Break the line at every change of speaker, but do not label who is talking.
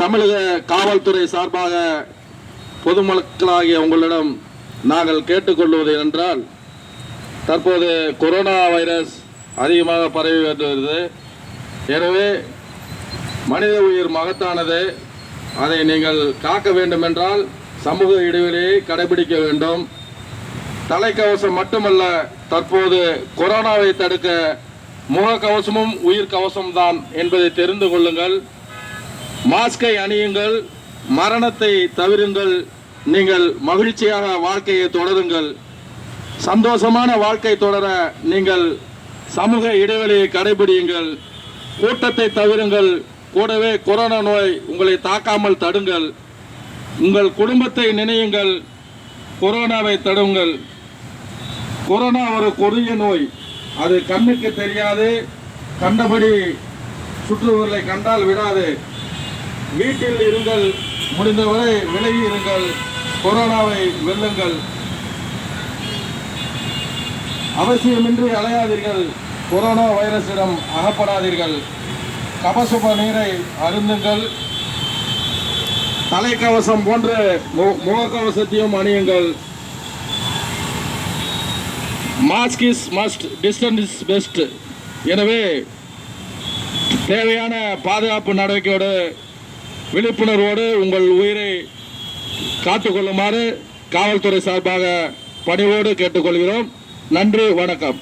தமிழக காவல்துறை சார்பாக பொதுமக்களாகிய உங்களிடம் நாங்கள் கேட்டுக்கொள்வது என்றால் தற்போது கொரோனா வைரஸ் அதிகமாக பரவி வருகிறது. எனவே மனித உயிர் மகத்தானது. அதை நீங்கள் காக்க வேண்டுமென்றால் சமூக இடைவெளியை கடைபிடிக்க வேண்டும். தலைக்கவசம் மட்டுமல்ல தற்போது கொரோனாவை தடுக்க முகக்கவசமும் உயிர் கவசம்தான் என்பதை தெரிந்து கொள்ளுங்கள். மாஸ்கை அணியுங்கள் மரணத்தை தவிருங்கள் நீங்கள் மகிழ்ச்சியாக வாழ்க்கையை தொடருங்கள். சந்தோஷமான வாழ்க்கை தொடர நீங்கள் சமூக இடைவெளியை கடைபிடியுங்கள். கூட்டத்தை தவிருங்கள் கூடவே கொரோனா நோய் உங்களை தாக்காமல் தடுங்கள். உங்கள் குடும்பத்தை நினையுங்கள் கொரோனாவை தடுங்கள். கொரோனா ஒரு கொடிய நோய். அது கண்ணுக்கு தெரியாது கண்டபடி சுற்றுவர்களை கண்டால் விடாது. வீட்டில் இருங்கள் முடிந்தவரை விலகி இருங்கள் கொரோனாவை வெல்லுங்கள். அவசியமின்றி அலையாதீர்கள் கொரோனா வைரஸிடம் அகப்படாதீர்கள். கபசுப நீரை அருந்துங்கள். தலைக்கவசம் போன்ற மு- முகக்கவசத்தையும் அணியுங்கள். Mask is must distance is best எனவே தேவையான பாதுகாப்பு நடவடிக்கையோடு விழிப்புணர்வோடு உங்கள் உயிரை காத்துக்கொள்ளுமாறு காவல்துறை சார்பாக பணிவோடு கேட்டுக்கொள்கிறோம். நன்றி வணக்கம்.